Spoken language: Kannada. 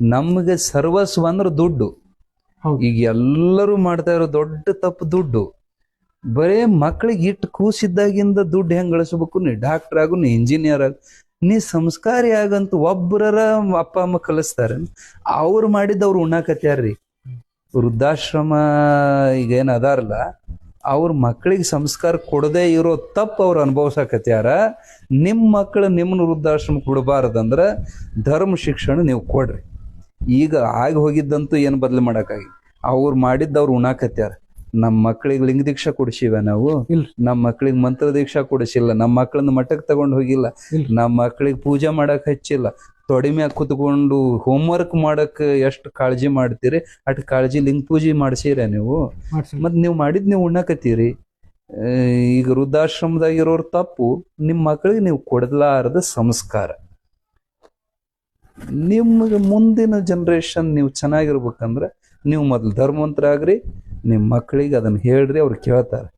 ನಮಗೆ ಸರ್ವಸ್ವ ಅಂದ್ರೆ ದುಡ್ಡು. ಈಗ ಎಲ್ಲರೂ ಮಾಡ್ತಾ ಇರೋ ದೊಡ್ಡ ತಪ್ಪು ದುಡ್ಡು. ಬರೇ ಮಕ್ಳಿಗೆ ಇಟ್ಟು ಕೂಸಿದ್ದಾಗಿಂದ ದುಡ್ಡು ಹೆಂಗ್ ಗಳಿಸ್ಬೇಕು? ನೀ ಡಾಕ್ಟರ್ ಆಗು ನೀ ಇಂಜಿನಿಯರ್ ಆಗು. ನೀ ಸಂಸ್ಕಾರಿ ಆಗಂತ ಒಬ್ಬರ ಅಪ್ಪ ಅಮ್ಮ ಕಲಿಸ್ತಾರೆ. ಅವ್ರು ಮಾಡಿದ್ದು ಅವ್ರು ಉಣ್ಣಾಕತ್ಯಾರ್ರಿ ವೃದ್ಧಾಶ್ರಮ ಈಗ ಏನ್ ಅದಾರಲ್ಲ ಅವ್ರ ಮಕ್ಕಳಿಗೆ ಸಂಸ್ಕಾರ ಕೊಡದೇ ಇರೋ ತಪ್ಪು ಅವ್ರು ಅನುಭವಿಸಕತ್ಯಾರ ನಿಮ್ಮ ಮಕ್ಕಳು ನಿಮ್ಮನ್ನ ವೃದ್ಧಾಶ್ರಮ ಕೊಡಬಾರ್ದಂದ್ರ ಧರ್ಮ ಶಿಕ್ಷಣ ನೀವು ಕೊಡ್ರಿ. ಈಗ ಆಗಿ ಹೋಗಿದ್ದಂತೂ ಏನು ಬದಲು ಮಾಡೋಕ್ಕಾಗಿ? ಅವ್ರು ಮಾಡಿದ್ದು ಅವ್ರು ಉಣಾಕತ್ಯಾರ. ನಮ್ಮ ಮಕ್ಕಳಿಗೆ ಲಿಂಗ ದೀಕ್ಷಾ ಕೊಡಿಸಿವ ನಾವು. ನಮ್ಮ ಮಕ್ಕಳಿಗೆ ಮಂತ್ರ ದೀಕ್ಷಾ ಕೊಡಿಸಿಲ್ಲ. ನಮ್ಮ ಮಕ್ಕಳನ್ನ ಮಠಕ್ಕೆ ತಗೊಂಡು ಹೋಗಿಲ್ಲ. ನಮ್ಮ ಮಕ್ಕಳಿಗೆ ಪೂಜೆ ಮಾಡಕ್ ಹಚ್ಚಿಲ್ಲ. ತೊಡಿ ಮ್ಯಾಗ ಕುತ್ಕೊಂಡು ಹೋಮ್ವರ್ಕ್ ಮಾಡಕ್ ಎಷ್ಟು ಕಾಳಜಿ ಮಾಡ್ತೀರಿ? ಅಟ್ ಕಾಳಜಿ ಲಿಂಗ ಪೂಜೆ ಮಾಡ್ಸಿರ ನೀವು? ಮತ್ ನೀವು ಮಾಡಿದ್ ನೀವು ಉಣ್ಣಕತ್ತೀರಿ ಈಗ ವೃದ್ಧಾಶ್ರಮದಾಗ ಇರೋರ್ ತಪ್ಪು. ನಿಮ್ಮ ಮಕ್ಕಳಿಗೆ ನೀವು ಕೊಡಲಾರದ ಸಂಸ್ಕಾರ. ನಿಮ್ಗೆ ಮುಂದಿನ ಜನ್ರೇಷನ್ ನೀವು ಚೆನ್ನಾಗಿರ್ಬೇಕಂದ್ರೆ ನೀವು ಮೊದಲು ಧರ್ಮವಂತರಾಗ್ರಿ ನಿಮ್ಮ ಮಕ್ಕಳಿಗೆ ಅದನ್ನು ಹೇಳ್ರಿ ಅವ್ರು ಕೇಳ್ತಾರೆ.